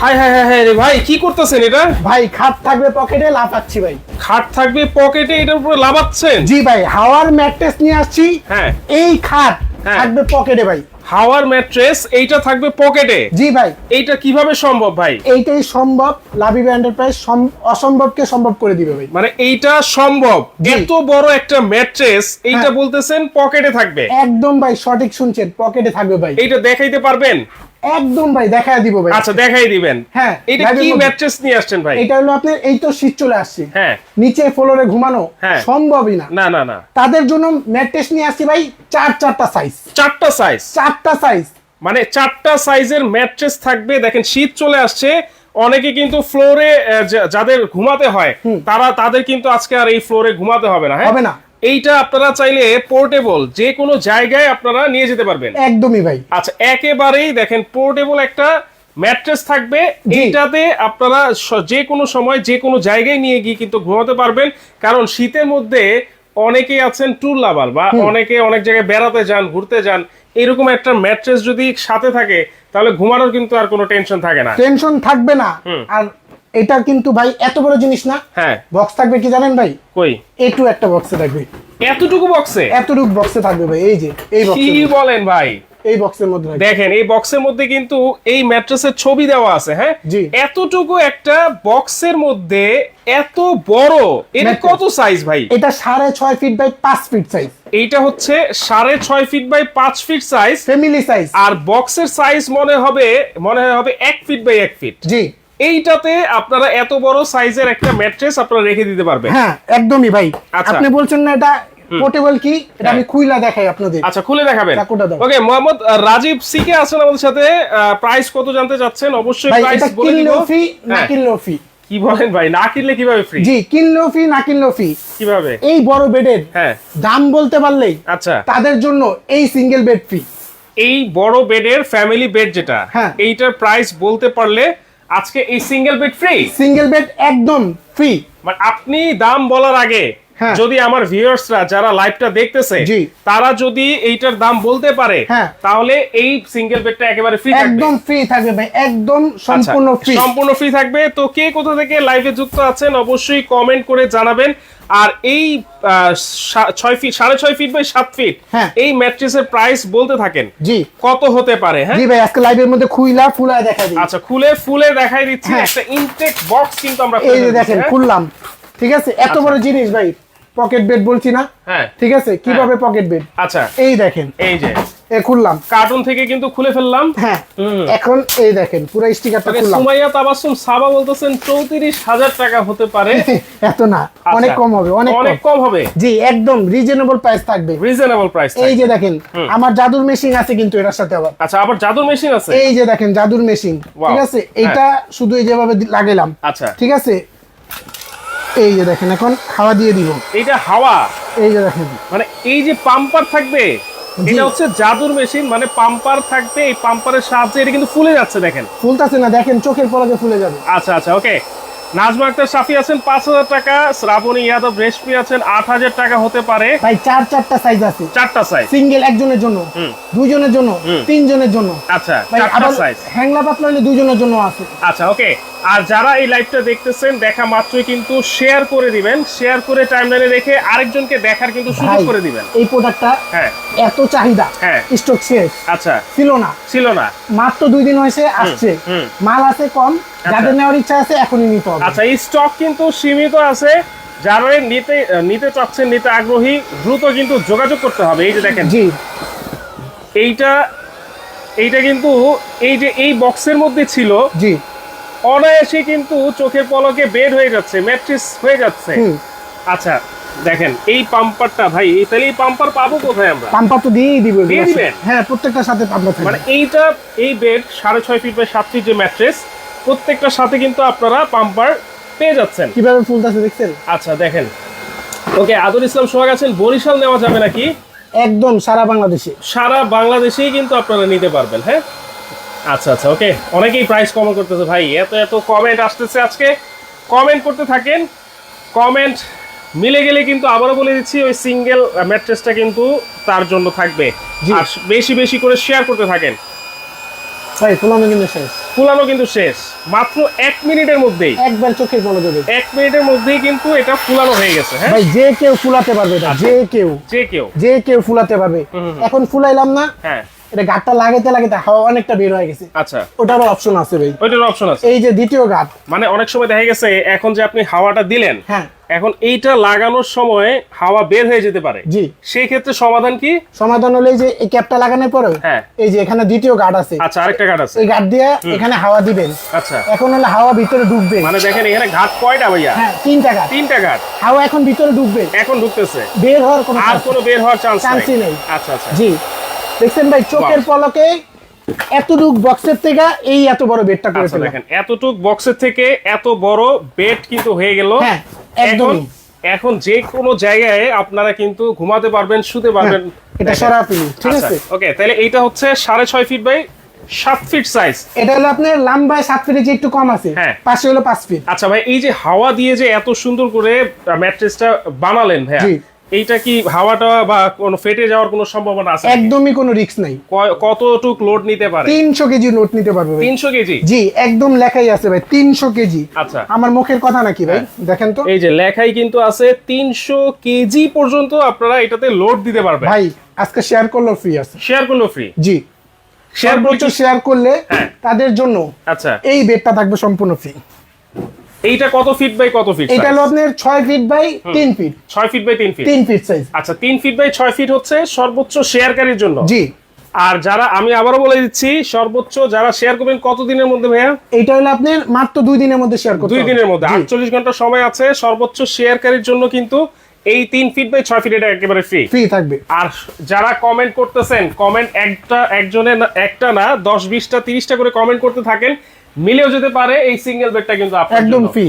High high high high রে ভাই কি করতেছেন এটা? ভাই খাট থাকবে পকেটে লাফাচ্ছি ভাই। খাট থাকবে পকেটে এটার উপরে লাভাচ্ছেন জি ভাই হাওয়ার ম্যাট্রেস নিয়ে আসছি। হ্যাঁ। এই খাট হ্যাঁ। থাকবে পকেটে ভাই। হাওয়ার ম্যাট্রেস এইটা থাকবে পকেটে? জি ভাই। এইটা কীভাবে সম্ভব ভাই? এইটাই সম্ভব লাভিব এন্টারপ্রাইজ সম- অসম্ভবকে সম্ভব করে দিবে ভাই। মানে এইটা সম্ভব। এত বড় একটা ম্যাট্রেস এইটা হ্যাঁ। বলতেছেন পকেটে থাকবে। একদম ভাই সঠিক শুনছেন পকেটে থাকবে ভাই। এইটা দেখাইতে পারবেন? একদম ভাই দেখায় দিব ভাই। আচ্ছা দেখাই দিবেন। হ্যাঁ, এটা কি ম্যাট্রেস নিয়ে আসছেন ভাই? এটা হলো আপনার এই তো শীত চলে আসছে। হ্যাঁ। নিচে ফ্লোরে ঘুমানো হ্যাঁ। সম্ভবই না। না না না। তাদের জন্য ম্যাট্রেস নিয়ে আসছি ভাই চার চারটা সাইজ চারটা সাইজ চারটা সাইজ মানে চারটা সাইজের ম্যাট্রেস থাকবে। দেখেন শীত চলে আসছে। অনেকে কিন্তু ফ্লোরে যাদের ঘুমাতে হয় তারা তাদের কিন্তু আজকে আর এই ফ্লোরে ঘুমাতে হবে না হ্যাঁ? হবে না। এইটা আপনারা চাইলে পোর্টেবল যে কোনো জায়গায় আপনারা নিয়ে যেতে পারবেন। একদমই ভাই। আচ্ছা একেবারেই দেখেন পোর্টেবল একটা ম্যাট্রেস থাকবে। এইটাতে আপনারা যে কোনো সময় যে কোনো জায়গায় নিয়ে গিয়ে কিন্তু ঘুমাতে পারবেন। কারণ শীতের মধ্যে অনেকেই আছেন ট্যুর লাভার বা অনেকে অনেক জায়গায় বেড়াতে যান ঘুরতে যান। এরকম একটা ম্যাট্রেস যদি সাথে থাকে তাহলে ঘুমানোর কিন্তু আর কোনো টেনশন থাকে না। টেনশন থাকবে না। আর এটা কিন্তু ভাই এত বড় জিনিস না। হ্যাঁ। বক্স থাকবে কি জানেন ভাই? কই? এটু একটা বক্সে থাকবে। এতটুকু বক্সে এতটুকু বক্সে থাকবে ভাই এই যে এই কি বলেন ভাই? এই বক্সের মধ্যে দেখেন এই বক্সের মধ্যে কিন্তু এই ম্যাট্রেসের ছবি দেওয়া আছে হ্যাঁ। এতটুকু একটা বক্সের মধ্যে এত বড় এটা কত সাইজ ভাই? এটা সাড়ে ছয় ফিট বাই পাঁচ ফিট সাইজ এইটা হচ্ছে সাড়ে ছয় ফিট বাই পাঁচ ফিট সাইজ ফ্যামিলি সাইজ আর বক্সের সাইজ মনে হবে মনে হবে এক ফিট বাই এক ফিট জি। এইটাতে আপনারা এত বড় সাইজের একটা ম্যাট্রেস আপনারা রেখে দিতে পারবেন। হ্যাঁ একদমই ভাই। আচ্ছা। আপনি বলছেন না এটা পোর্টেবল কি? এটা আমি হ্যাঁ। খুইলা দেখাই আপনাদের। আচ্ছা খুলে দেখাবেন। ওকে মোহাম্মদ রাজীব সিকে আছেন আমাদের সাথে। প্রাইস কত জানতে চাচ্ছেন? অবশ্যই প্রাইস বলে দিব। ফ্রি না হ্যাঁ। কিনলেও ফ্রি কি বলেন ভাই না কিনলে কীভাবে ফ্রি জি কিনলেও ফ্রি না কিনলেও ফ্রি কীভাবে? এই বড় বেডের হ্যাঁ। দাম বলতে পারলেই আচ্ছা। তাদের জন্য এই সিঙ্গেল বেড ফ্রি এই বড় বেডের ফ্যামিলি বেড যেটা হ্যাঁ। এইটার প্রাইস বলতে পারলে আজকে এই single bed free single bed একদম ফ্রি মানে আপনি দাম বলার আগে। যদি আমার ভিউয়ার্সরা যারা লাইভটা দেখতেছে। তারা যদি এইটার দাম বলতে পারে হ্যাঁ। তাহলে এই সিঙ্গেল বেডটা একেবারে ফ্রি থাকবে। একদম ফ্রি থাকবে ভাই একদম আচ্ছা, সম্পূর্ণ ফ্রি সম্পূর্ণ ফ্রি থাকবে। তো কে কোথা থেকে লাইভে যুক্ত আছেন অবশ্যই কমেন্ট করে জানাবেন। আর এই ছয় ফিট সাড়ে ছয় ফিট বাই সাত ফিট হ্যাঁ। এই ম্যাট্রেসের প্রাইস বলতে থাকেন। জি। কত হতে পারে হ্যাঁ? জি ভাই আজকে লাইভের মধ্যে খুইলা ফুলা দেখা দিই আচ্ছা খুলে ফুলে দেখাই দিচ্ছি। হ্যাঁ। একটা ইনটেক বক্স কিন্তু আমরা এই যে দেখেন হ্যাঁ? খুললাম। ঠিক আছে? এত আচ্ছা। বড় জিনিস ভাই। পকেট বেড বলছি না? হ্যাঁ। ঠিক আছে? কীভাবে পকেট বেড আচ্ছা। এই দেখেন। এই যে। এ খুললাম। কার্টুন থেকে কিন্তু খুলে ফেললাম। হ্যাঁ। এখন এই দেখেন পুরো স্টিকারটা খুললাম। সুমাইয়া তাবাসসুম সাবা বলতেছেন চৌত্রিশ হাজার টাকা হতে পারে। এত না। আচ্ছা। অনেক কম হবে অনেক অনেক কম হবে। জি একদম রিজনেবল প্রাইস থাকবে। রিজনেবল প্রাইস এই যে দেখেন আমার জাদুর মেশিন আছে কিন্তু এটার সাথে আবার। আচ্ছা আবার জাদুর মেশিন আছে? এই যে দেখেন জাদুর মেশিন ঠিক আছে? এটা শুধু এই যেভাবে লাগাইলাম। আচ্ছা। ঠিক আছে? এই যে দেখেন এখন হাওয়া দিয়ে দিব। এইটা হাওয়া? এই যে দেখেন। মানে এই যে পাম্পার থাকবে এটা হচ্ছে জাদুর মেশিন মানে পাম্পার থাকবে এই পাম্পারের সাহায্যে এটা কিন্তু ফুলে যাচ্ছে দেখেন। ফুলতাছে না দেখেন চোখের পলকে ফুলে যাবে। আচ্ছা আচ্ছা ওকে। নাজমা আক্তার সাফি আছেন পাঁচ হাজার টাকা। শ্রাবণী যাদব রেশমি আছেন আট হাজার টাকা হতে পারে। ভাই চার চারটা সাইজ আছে। চারটা সাইজ সিঙ্গেল একজনের জন্য। দুইজনের জন্য তিনজনের জন্য। আচ্ছা চারটা সাইজ হ্যাংলা পাতলা হলে দুইজনের জন্য আছে। আচ্ছা ওকে। আর যারা এই লাইভটা দেখতেছেন দেখা মাত্রই কিন্তু শেয়ার করে দিবেন। শেয়ার করে টাইমলাইনে রেখে আরেকজনকে দেখার কিন্তু সুযোগ করে দিবেন। এই প্রোডাক্টটা হ্যাঁ। এত চাহিদা হ্যাঁ। স্টক শেষ। আচ্ছা। ছিল না। ছিল না। মাত্র দুই দিন হয়েছে আসছে। মাল আছে কম যাদের নেওয়ার ইচ্ছা আছে এখনই নিতে হবে। আচ্ছা এই স্টক কিন্তু সীমিত আছে। যারা নিতে নিতে চাচ্ছেন নিতে আগ্রহী দ্রুত কিন্তু যোগাযোগ করতে হবে। এই যে দেখেন। জি। এইটা এইটা কিন্তু এই যে এই বক্সের মধ্যে ছিল জি। অনায়াসে কিন্তু চোখের পলকে বের হয়ে যাচ্ছে ম্যাট্রিক্স হয়ে যাচ্ছে। আচ্ছা দেখেন এই পাম্পারটা ভাই তাহলে এই পাম্পার পাবো কোথায় আমরা? পাম্পা তো দিয়েই দিব? হ্যাঁ প্রত্যেকটার সাথে পাম্পা থাকবে। মানে এইটা এই বেড সাড়ে ছয় ফিট বাই সাত ফিট যে ম্যাট্রেস প্রত্যেকটার সাথে কিন্তু আপনারা পাম্পার পেয়ে যাচ্ছেন। কীভাবে ফুলতাছে দেখছেন? আচ্ছা দেখেন। ওকে আদর ইসলাম সোহাগ আছেন বরিশাল নেওয়া যাবে নাকি? একদম সারা বাংলাদেশে। সারা বাংলাদেশেই কিন্তু আপনারা নিতে পারবেন হ্যাঁ? আচ্ছা আচ্ছা ওকে অনেকেই প্রাইস কম করতেছে ভাই এত এত কমেন্ট আসতেছে আজকে। কমেন্ট করতে থাকেন। কমেন্ট মিলে গেলে কিন্তু আবারও বলে দিচ্ছি ওই সিঙ্গেল ম্যাট্রেসটা কিন্তু তার জন্য থাকবে। আর বেশি বেশি করে শেয়ার করতে থাকেন। ভাই ফুলানো কিন্তু শেষ। ফুলানো কিন্তু শেষ। মাত্র এক মিনিটের মধ্যেই। একবার চোখের এক মিনিটের মধ্যেই কিন্তু এটা ফুলানো হয়ে গেছে হ্যাঁ? ভাই যে কেউ ফুলাতে পারবে এটা যে কেউ। যে কেউ। যে কেউ ফুলাতে পারবে। এখন ফুলাইলাম না। হ্যাঁ। এটা গাটটা লাগাইতে লাগাইতে হাওয়া অনেকটা বের হয়ে গেছে। আচ্ছা। ওটারও অপশন আছে ভাই। ওইটার অপশন আছে। এই যে দ্বিতীয় গাট। মানে অনেক সময় দেখা গেছে এখন যে আপনি হাওয়াটা দিলেন হ্যাঁ। এখন এইটা লাগানোর সময় হাওয়া বের হয়ে যেতে পারে। জি। সেই ক্ষেত্রে সমাধান কি? সমাধান হলো এই যে এই ক্যাপটা লাগানোর পরে হ্যাঁ। এই যে এখানে দ্বিতীয় গার্ড আছে। আচ্ছা আরেকটা ঘাট আছে। এই গার্ড দিয়ে এখানে হাওয়া দিবেন। আচ্ছা। এখন হলো হাওয়া ভিতরে ঢুকবে মানে দেখেন এখানে ঘাট কয়টা ভাইয়া? হ্যাঁ তিনটা গার্ড তিনটা ঘাট। হাওয়া এখন ভিতরে ঢুকবে এখন ঢুকতেছে বের হওয়ার কোনো আর কোনো বের হওয়ার চান্স নেই। আচ্ছা আচ্ছা। জি। দেখছেন ভাই চোখের পলকে এতটুক বক্সের থেকে এই এত বড় বেডটা করে আচ্ছা দেখেন এতটুক বক্সের থেকে এত বড় বেড কিন্তু হয়ে গেল। হ্যাঁ, একদমই। এখন যে কোনো জায়গায় আপনারা কিন্তু ঘুমাতে পারবেন শুতে পারবেন। হ্যাঁ, এটা সরাপিলি ঠিক আছে? ওকে তাহলে এইটা হচ্ছে সাড়ে ছয় ফিট বাই সাত ফিট সাইজ এটা হলো আপনার লম্বায় সাত ফিটে যে একটু কম আছে হ্যাঁ। পাশে হলো পাঁচ ফিট আচ্ছা ভাই এই যে হাওয়া দিয়ে যে এত সুন্দর করে ম্যাট্রেসটা বানালেন ভাইয়া। এইটা কি হাওয়াটা বা কোনো ফেটে যাওয়ার কোনো সম্ভাবনা আছে একদমই কোনো রিস্ক নাই। কতটুক লোড নিতে পারে? তিনশো কেজি নোট নিতে পারবে ভাই। তিনশো কেজি? জি একদম লেখাই আছে ভাই তিনশো কেজি। আচ্ছা। আমার মুখের কথা নাকি ভাই? দেখেন তো। এই যে লেখাই কিন্তু আছে তিনশো কেজি পর্যন্ত আপনারা এটাতে লোড দিতে পারবেন। ভাই আজকে শেয়ার করল ফ্রি আছে। শেয়ার করল ফ্রি জি। শেয়ার সর্বোচ্চ শেয়ার করলে হ্যাঁ। তাদের জন্য আচ্ছা। এই বেডটা থাকবে সম্পূর্ণ ফ্রি এইটা কত ফিট বাই কত ফিট এটা হলো আপনার ছয় ফিট বাই তিন ফিট ছয় ফিট বাই তিন ফিট তিন ফিট সাইজ আচ্ছা তিন ফিট বাই ছয় ফিট হচ্ছে সর্বোচ্চ শেয়ারকারীর জন্য। জি। আর যারা আমি আবারও বলে দিচ্ছি সর্বোচ্চ যারা শেয়ার করবেন কত দিনের মধ্যে ভাইয়া? এটা হলো আপনার মাত্র দুই দিনের মধ্যে শেয়ার করতে দুই দিনের মধ্যে। আটচল্লিশ ঘণ্টা সময় আছে সর্বোচ্চ শেয়ারকারীর জন্য কিন্তু এই তিন ফিট বাই ছয় ফিট এটা একেবারে ফ্রি ফ্রি থাকবে। আর যারা কমেন্ট করতেছেন কমেন্ট একটা একজনের না- একটা না দশ বিশটা তিরিশটা করে কমেন্ট করতে থাকেন মিলেও যেতে পারে এই সিঙ্গেল বেডটা কিন্তু একদম। ফ্রি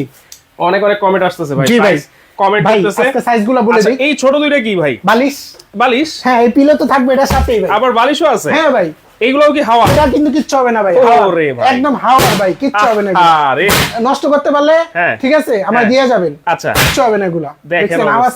অনেক অনেক কমেন্ট আসতেছে ভাই জি ভাই। কমেন্ট করতেছে। আজকে সাইজগুলো বলে আচ্ছা, দিই। এই ছোট দুইটা কি ভাই? বালিশ। বালিশ? হ্যাঁ এই পিলো তো থাকবে এটা সাথেই ভাই। আবার বালিশও আছে? হ্যাঁ ভাই। এইগুলোও কি হাওয়া? এটা কিন্তু কিচ্ছু হবে না ভাই ওরে ভাই। একদম হাওয়া ভাই কিচ্ছু হবে না। আরে নষ্ট করতে পারলে হ্যাঁ। ঠিক আছে আমার হ্যাঁ। দিয়ে যাবেন। আচ্ছা। কিচ্ছু হবে না এগুলা। দেখেন আওয়াজ?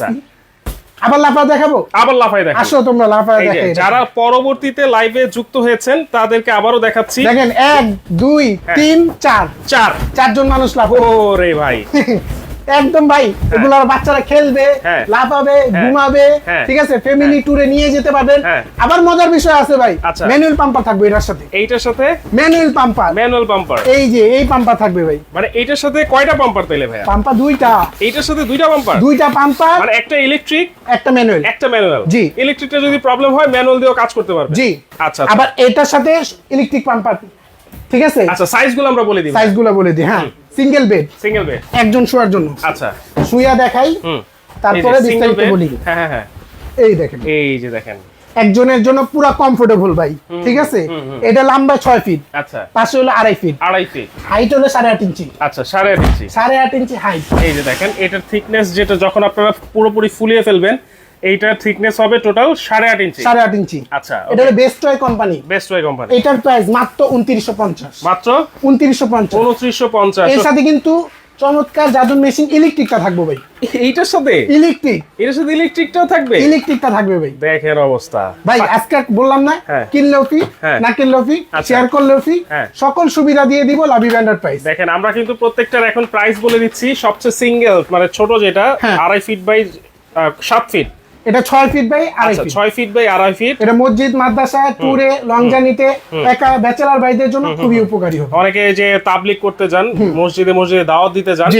আবার লাফা দেখাবো? আবার লাফাই দেখো আসো তোমরা লাফায় দেখো যারা পরবর্তীতে লাইভে যুক্ত হয়েছেন তাদেরকে আবারও দেখাচ্ছি। দেখেন এক দুই হ্যাঁ। তিন চার। চার। চারজন মানুষ লাফ রে ভাই। একদম ভাই এগুলো বাচ্চারা খেলবে হ্যাঁ। লাফাবে ঘুমাবে হ্যাঁ। ঠিক আছে? ফ্যামিলি ট্যুরে নিয়ে যেতে পারবেন। হ্যাঁ। আবার মজার বিষয় আছে ভাই আচ্ছা। ম্যানুয়াল পাম্পার থাকবে এটার সাথে। এইটার সাথে? ম্যানুয়াল পাম্পার ম্যানুয়াল পাম্পার এই যে এই পাম্পার থাকবে ভাই। মানে এইটার সাথে কয়টা পাম্পার পেলে ভাইয়া? পাম্পার দুইটা। এইটার সাথে দুইটা পাম্পার দুইটা পাম্পার মানে একটা ইলেকট্রিক একটা ম্যানুয়াল একটা ম্যানুয়াল জি। ইলেকট্রিকটা যদি প্রবলেম হয় ম্যানুয়াল দিয়েও কাজ করতে পারবে জি। আচ্ছা আবার এটার সাথে ইলেকট্রিক পাম্পার ঠিক আছে? আচ্ছা সাইজগুলো আমরা বলে দিই সাইজগুলো বলে দিই হ্যাঁ। সিঙ্গেল বেড সিঙ্গেল বেড একজন শোয়ার জন্য। আচ্ছা। শুয়া দেখাই তারপরে বিস্তারিত বলি। হ্যাঁ হ্যাঁ হ্যাঁ। এই দেখেন। এই যে দেখেন। একজনের জন্য পুরো কমফোর্টেবল ভাই ঠিক আছে? এটা লম্বা ছয় ফিট আচ্ছা। পাশে হলো আড়াই ফিট আড়াই ফিট হাইট হলো সাড়ে আট ইঞ্চি। আচ্ছা সাড়ে আট ইঞ্চি। সাড়ে আট ইঞ্চি হাইট এই যে দেখেন এটার থিকনেস যেটা যখন আপনারা পুরোপুরি ফুলিয়ে ফেলবেন এইটার থিকনেস হবে টোটাল সাড়ে আট ইঞ্চি সাড়ে আট ইঞ্চি আচ্ছা এটা হলো best toy company best way company এটার প্রাইস মাত্র উনত্রিশশো পঞ্চাশ। মাত্র? উনত্রিশশো পঞ্চাশ। উনত্রিশশো পঞ্চাশ। এর সাথে কিন্তু চমৎকার জাদুর মেশিন ইলেকট্রিকটা থাকবে ভাই। এইটার সাথে? ইলেকট্রিক এটার সাথে ইলেকট্রিকটাও থাকবে? ইলেকট্রিকটা থাকবে ভাই। দেখেন অবস্থা। ভাই আজকে বললাম না হ্যাঁ। কিনলেও ফি হ্যাঁ। না কিনলেও ফি আচ্ছা। শেয়ার করলেও ফি হ্যাঁ। সকল সুবিধা দিয়ে দিব লাভি ব্যান্ডার প্রাইস দেখেন আমরা কিন্তু প্রত্যেকটার এখন প্রাইস বলে দিচ্ছি সবচেয়ে সিঙ্গেল মানে ছোট যেটা। আড়াই ফিট বাই সাত ফিট এটা ছয় ফিট বাই আড়াই আচ্ছা ফিট ছয় ফিট বাই আড়াই ফিট এটা মসজিদ মাদ্রাসা ট্যুরে লং জার্নিতে একা ব্যাচেলার ভাইদের জন্য খুবই উপকারী হবে। অনেকে যে তাবলিক করতে যান মসজিদে মসজিদে দাওয়াত দিতে যান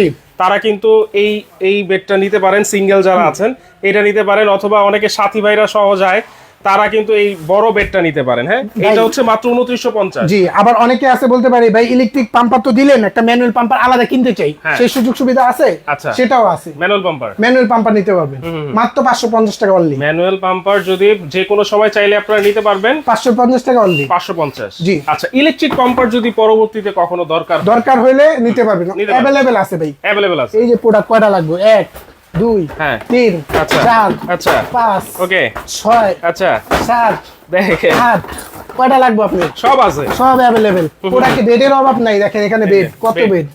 তারা কিন্তু এই এই বেডটা নিতে পারেন সিঙ্গেল যারা আছেন এটা নিতে পারেন অথবা অনেকে সাথী ভাইরা সহ যায় তারা কিন্তু এই বড় বেডটা নিতে পারেন হ্যাঁ? এটা হচ্ছে মাত্র উনত্রিশশো পঞ্চাশ। জি আবার অনেকে আছে বলতে পারে ভাই ইলেকট্রিক পাম্পার তো দিলেন একটা ম্যানুয়াল পাম্পার আলাদা কিনতে চাই। হ্যাঁ। সেই সুযোগ সুবিধা আছে? আচ্ছা। সেটাও আছে। ম্যানুয়াল পাম্পার ম্যানুয়াল পাম্পার নিতে পারবেন। মাত্র পাঁচশো পঞ্চাশ টাকা অনলি ম্যানুয়াল পাম্পার যদি যে কোনো সময় চাইলে আপনারা নিতে পারবেন। পাঁচশো পঞ্চাশ টাকা অনলি পাঁচশো পঞ্চাশ। জি। আচ্ছা ইলেকট্রিক পাম্পার যদি পরবর্তীতে কখনো দরকার দরকার হলে নিতে পারবেন। নিতে পারবেন। অ্যাভেলেবেল আছে ভাই। অ্যাভেলেবেল আছে। এই যে প্রোডাক্ট কয়টা লাগবে? এক দুই হ্যাঁ। তিন আচ্ছা। চার আচ্ছা। পাঁচ ওকে। ছয় আচ্ছা। সাত দেখেন। আট কয়টা লাগবে আপনি সব আছে। সব অ্যাভেলেবেল প্রোডাক্ট বেডের অভাব নাই দেখেন এখানে বেড কত বেড।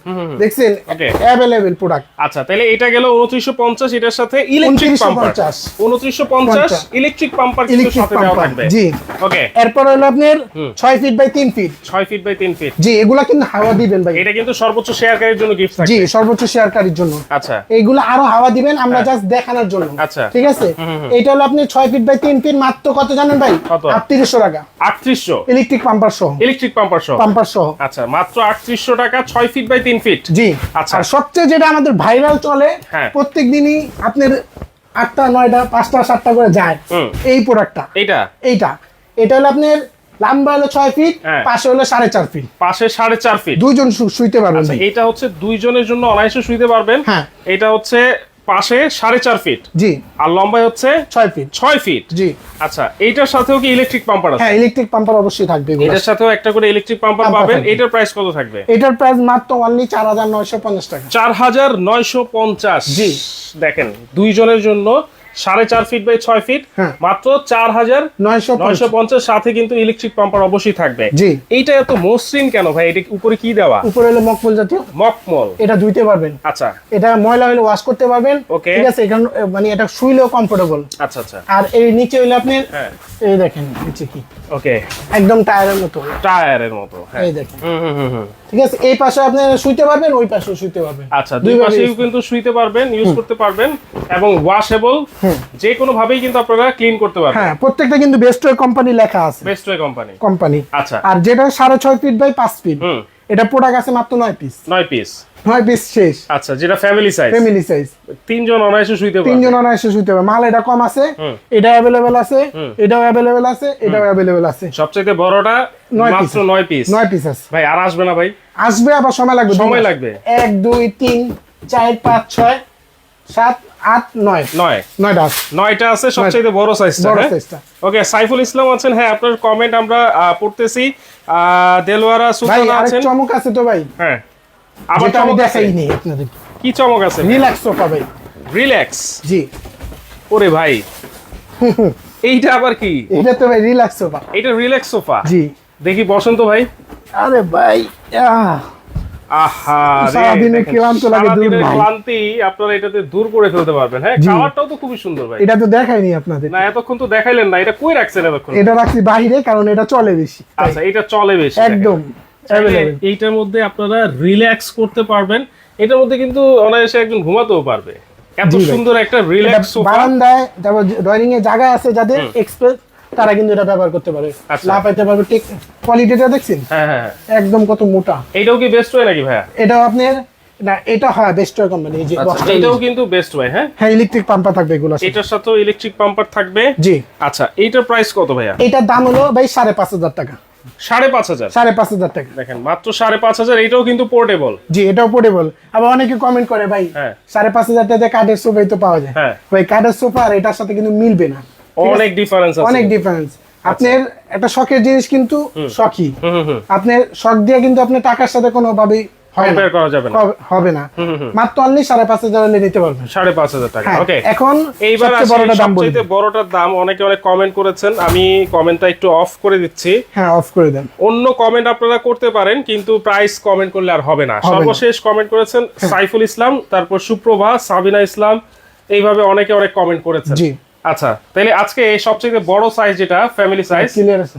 দেখছেন. অ্যাভেলেবেল প্রোডাক্ট আচ্ছা তাহলে এটা গেল উনত্রিশশো পঞ্চাশ এটার সাথে ইলেকট্রিক পাম্পার 2950 উনত্রিশশো পঞ্চাশ ইলেকট্রিক পাম্পার কিন্তু সাথে দেওয়া থাকবে। জি। ওকে এরপর হলো আপনার ছয় ফিট বাই তিন ফিট ছয় ফিট বাই তিন ফিট জি এগুলা কিন্তু হাওয়া দিবেন ভাই। এটা কিন্তু সর্বোচ্চ শেয়ারকারীর জন্য গিফট জি সর্বোচ্চ শেয়ারকারীর জন্য। আচ্ছা। এগুলো আরও হাওয়া দিবেন আমরা জাস্ট দেখানোর জন্য। আচ্ছা। ঠিক আছে? এটা হলো আপনি ছয় ফিট বাই তিন ফিট মাত্র কত জানেন ভাই? কত? আটত্রিশশো টাকা। আটত্রিশশো? ইলেকট্রিক পাম্পার সহ। ইলেকট্রিক পাম্পার সহ? পাম্পার সহ। আচ্ছা মাত্র আটত্রিশশো টাকা ছয় ফিট বাই তিন ফিট জি। আচ্ছা। সবচেয়ে যেটা আমাদের ভাইরাল চলে হ্যাঁ। প্রত্যেক দিনই আপনার আটটা নয়টা পাঁচটা সাতটা করে যায়। এই প্রোডাক্টটা এইটা? এইটা। এটা হলো আপনার লম্বা হলো ছয় ফিট হ্যাঁ। পাশে হলো সাড়ে চার ফিট পাশে সাড়ে চার ফিট দুইজন শুইতে পারবেন আচ্ছা এটা হচ্ছে দুইজনের জন্য অনায়াসে শুইতে পারবেন। হ্যাঁ। এটা হচ্ছে পাশে সাড়ে চার ফিট জি। আর লম্বায় হচ্ছে ছয় ফিট ছয় ফিট জি। আচ্ছা এইটার সাথেও কি ইলেকট্রিক পাম্পার আছে? হ্যাঁ ইলেকট্রিক পাম্পার অবশ্যই থাকবে এটার সাথেও একটা করে ইলেকট্রিক পাম্পার পাবেন। এটার প্রাইস কত থাকবে? এটার প্রাইস মাত্র অনলি চার হাজার নয়শো পঞ্চাশ টাকা। চার হাজার নয়শো পঞ্চাশ। জি। দেখেন দুইজনের জন্য সাড়ে চার ফিট বাই ছয় ফিট হ্যাঁ। মাত্র চার হাজার নয়শো পঞ্চাশ। সাথে কিন্তু ইলেকট্রিক পাম্পার অবশ্যই থাকবে। জি। এইটা এত মসৃণ কেন ভাই? এটা উপরে কি দেওয়া? উপরে হলো মকমল জাতীয়। মকমল। এটা ধুইতে পারবেন। আচ্ছা। এটা ময়লা হলে ওয়াশ করতে পারবেন। Okay. ঠিক আছে এখানে মানে এটা শুইলেও কমফোর্টেবল আচ্ছা আচ্ছা। আর এই নিচে হইলে আপনি হ্যাঁ। এই দেখেন নিচে কি? ওকে। একদম টায়ারের মতো। টায়ারের মতো হ্যাঁ। এই দেখেন। হুম হুম হুম হুম। ঠিক আছে এই পাশে আপনি শুইতে পারবেন ওই পাশেও শুইতে পারবেন। আচ্ছা দুই পাশেও কিন্তু শুইতে পারবেন ইউজ করতে পারবেন এবং ওয়াশেবল যে কোনো ভাবেই কিন্তু আপনারা ক্লিন করতে পারবেন। হ্যাঁ প্রত্যেকটা কিন্তু বেস্ট কোম্পানি লেখা আছে। বেস্ট ওয়ে কোম্পানি কোম্পানি আচ্ছা। আর যেটা সাড়ে ছয় ফিট বাই পাঁচ ফিট হুম। এটা প্রোডাক্ট আছে মাত্র নয় পিস নয় পিস নয় পিস শেষ। আচ্ছা যেটা ফ্যামিলি সাইজ ফ্যামিলি সাইজ তিনজন অনায়াসে শুইতে পারবে। তিনজন অনায়াসে শুইতে হবে মাল এটা কম আছে এটা অ্যাভেলেবেল আছে এটাও অ্যাভেলেবেল আছে এটাও অ্যাভেলেবেল আছে। সবচাইতে বড়টা মাত্র। নয় পিস নয় পিস আছে। ভাই আর আসবে না ভাই? আসবে আবার সময় লাগবে। সময় লাগবে। এক দুই তিন চার পাঁচ ছয় সাত আট নয়। নয়। নয়টা আছে নয়টা আছে সবচাইতে বড় সাইজটা বড় হ্যাঁ? সাইজটা ওকে সাইফুল ইসলাম আছেন হ্যাঁ আপনার কমেন্ট আমরা পড়তেছি। দেলোয়ারা ভাই আছেন। চমক আছে তো ভাই। হ্যাঁ। আবার আমি চমক আছে? দেখাই নেই আপনাদের। কি চমক আছে? রিল্যাক্স সোফা ভাই। রিল্যাক্স জি। ওরে ভাই। এইটা আবার কি? এটা তো ভাই রিল্যাক্স সোফা। এটা রিল্যাক্স সোফা? জি। দেখি বসন্ত ভাই। আরে ভাই আহ, সারাদিনের ক্লান্ত লাগে দূর ভাই। ক্লান্তি আপনারা এটাতে দূর করে ফেলতে পারবেন। হ্যাঁ কালারটাও তো খুবই সুন্দর ভাই। এটা তো দেখাইনি আপনাদের। না এতক্ষণ তো দেখাইলেন না এটা কই রাখছেন এতক্ষণ? এটা রাখছি বাইরে কারণ এটা চলে বেশি আচ্ছা এটা চলে বেশি একদম এইটার মধ্যে আপনারা রিল্যাক্স করতে পারবেন। এটার মধ্যে কিন্তু অনায়াসে একজন ঘুমাতেও পারবে। এত সুন্দর একটা রিল্যাক্স বারান্দায় তারপর ড্রয়িং এ জায়গা আছে যাদের এক্সপ্রেস তারা কিন্তু এটা ব্যবহার করতে পারে। আচ্ছা। লাফাইতে পারবে ঠিক কোয়ালিটিটা দেখছেন? হ্যাঁ হ্যাঁ হ্যাঁ। একদম কত মোটা। এইটাও কি বেস্ট হয় নাকি ভাইয়া? এটাও আপনার না এটা হয় বেস্ট কোম্পানি এই যে আচ্ছা এটাও কিন্তু বেস্ট হয় হ্যাঁ? হ্যাঁ ইলেকট্রিক পাম্পা থাকবে এগুলো এটার সাথেও ইলেকট্রিক পাম্পার থাকবে? জি। আচ্ছা এইটার প্রাইস কত ভাইয়া? এটার দাম হলো ভাই সাড়ে পাঁচ হাজার টাকা। সাড়ে পাঁচ হাজার? সাড়ে পাঁচ হাজার টাকা। দেখেন মাত্র সাড়ে পাঁচ হাজার এইটাও কিন্তু পোর্টেবল জি এটাও পোর্টেবল আবার অনেকে কমেন্ট করে ভাই হ্যাঁ। সাড়ে পাঁচ হাজার টাকা কাঠের সোফাই তো পাওয়া যায়। হ্যাঁ। ভাই কাঠের সোফা আর এটার সাথে কিন্তু মিলবে না। অনেক ডিফারেন্স আছে। অনেক ডিফারেন্স আপনার একটা শখের জিনিস কিন্তু শখই। আপনার শখ দিয়ে কিন্তু আপনার টাকার সাথে কোনোভাবেই হয় না। কম্পেয়ার করা যাবে না। হবে- না। মাত্র অনলি সাড়ে পাঁচ হাজার হলে নিতে পারবেন। সাড়ে পাঁচ হাজার টাকা হ্যাঁ, ওকে এখন এইবার সবচেয়ে আসি বড়টা দাম বলি। বড়টার দাম অনেকে অনেক কমেন্ট করেছেন আমি কমেন্টটা একটু অফ করে দিচ্ছি। হ্যাঁ অফ করে দেন। অন্য কমেন্ট আপনারা করতে পারেন কিন্তু প্রাইস কমেন্ট করলে আর হবে না। সর্বশেষ কমেন্ট করেছেন সাইফুল ইসলাম তারপর সুপ্রভা সাবিনা ইসলাম এইভাবে অনেকে অনেক কমেন্ট করেছেন। জি। আচ্ছা তাহলে আজকে সবচেয়ে বড় সাইজ যেটা ফ্যামিলি সাইজ ক্লিয়ার আছে।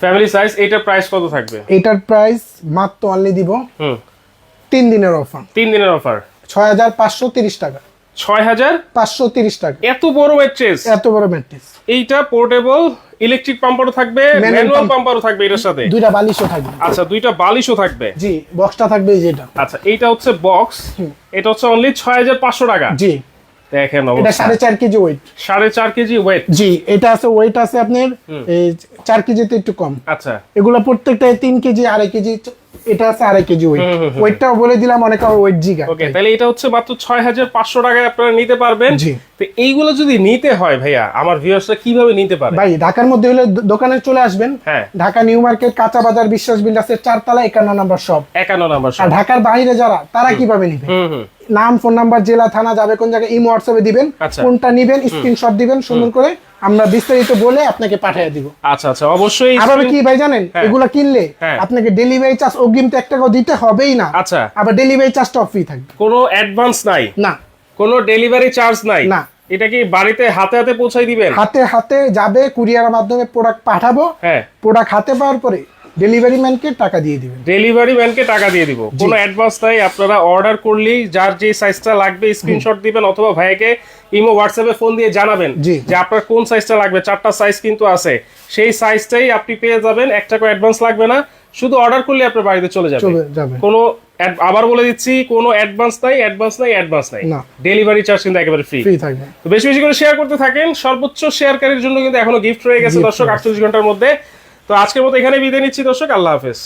ফ্যামিলি সাইজ এটার প্রাইস কত থাকবে? এটার প্রাইস মাত্র অনলি দিব হুম। তিন দিনের অফার তিন দিনের অফার ছয় হাজার পাঁচশো তিরিশ টাকা। ছয় হাজার পাঁচশো তিরিশ টাকা। এত বড় ম্যাট্রেস এত বড় ম্যাট্রিক্স এইটা পোর্টেবল ইলেকট্রিক পাম্পারও থাকবে ম্যানুয়াল পাম্পারও থাকবে এটার সাথে? দুইটা বালিশও থাকবে। আচ্ছা দুইটা বালিশও থাকবে? জি বক্সটা থাকবে যেটা আচ্ছা এইটা হচ্ছে বক্স এটা হচ্ছে অনলি ছয় হাজার পাঁচশো টাকা? জি। দেখেন এটা সাড়ে চার কেজি ওয়েট সাড়ে চার কেজি ওয়েট জি এটা আছে ওয়েট আছে আপনার চার কেজিতে একটু কম। আচ্ছা। এগুলো প্রত্যেকটা তিন কেজি আড়াই কেজি এটা আছে আড়াই কেজি ওয়েট ওয়েটটাও বলে দিলাম অনেক ওয়েট জিগা ওকে তাহলে এটা হচ্ছে মাত্র ছয় হাজার পাঁচশো টাকায় আপনারা নিতে পারবেন। জি। তো এইগুলো যদি নিতে হয় ভাইয়া আমার ভিউয়ার্সরা কীভাবে নিতে পারে? ভাই ঢাকার মধ্যে হলে দোকানে চলে আসবেন। হ্যাঁ। ঢাকা নিউ মার্কেট কাঁচা বাজার বিশ্বাস বিল্ডার্সের চারতলা একান্ন নাম্বার সব একান্ন নাম্বার আর ঢাকার বাইরে যারা তারা কীভাবে নিবে? হুম হুম। নাম ফোন নাম্বার জেলা থানা যাবে কোন জায়গায় ইমো হোয়াটসঅ্যাপে দিবেন আচ্ছা। কোনটা নিবেন স্ক্রিনশট দিবেন সুন্দর করে আমরা বিস্তারিত বলে আপনাকে পাঠিয়ে দিব। আচ্ছা আচ্ছা অবশ্যই আবার কি ভাই জানেন হ্যাঁ। এগুলা কিনলে হ্যাঁ। আপনাকে ডেলিভারি চার্জ অগ্রিম তো এক টাকাও দিতে হবেই না। আচ্ছা। আবার ডেলিভারি চার্জটাও ফ্রি থাকবে। কোনো অ্যাডভান্স নাই? না। কোনো ডেলিভারি চার্জ নাই? না। এটা কি বাড়িতে হাতে হাতে পৌঁছাই দিবেন? হাতে হাতে যাবে কুরিয়ারের মাধ্যমে প্রোডাক্ট পাঠাবো। হ্যাঁ। প্রোডাক্ট হাতে পাওয়ার পরে ডেলিভারি ম্যানকে টাকা দিয়ে দিবেন। ডেলিভারি ম্যানকে টাকা দিয়ে দিব। কোনো অ্যাডভান্স নাই আপনারা অর্ডার করলেই যার যে সাইজটা লাগবে স্ক্রিনশট দিবেন অথবা ভাইকে ইমো হোয়াটসঅ্যাপে ফোন দিয়ে জানাবেন যে আপনার কোন সাইজটা লাগবে। চারটা সাইজ কিন্তু আছে। সেই সাইজটাই আপনি পেয়ে যাবেন। এক টাকা অ্যাডভান্স লাগবে না। শুধু অর্ডার করলে আপনার বাড়িতে চলে যাবে। কোনো আবার বলে দিচ্ছি কোনো অ্যাডভান্স নাই অ্যাডভান্স নাই অ্যাডভান্স নাই। ডেলিভারি চার্জ কিন্তু একেবারে ফ্রি থাকবে। তো বেশি বেশি করে শেয়ার করতে থাকেন। সর্বোচ্চ শেয়ারকারীর জন্য কিন্তু এখনও গিফট রয়ে গেছে দর্শক আটচল্লিশ ঘণ্টার মধ্যে। তো আজকের মতো এখানে বিদায় নিচ্ছি দর্শক আল্লাহ হাফেজ।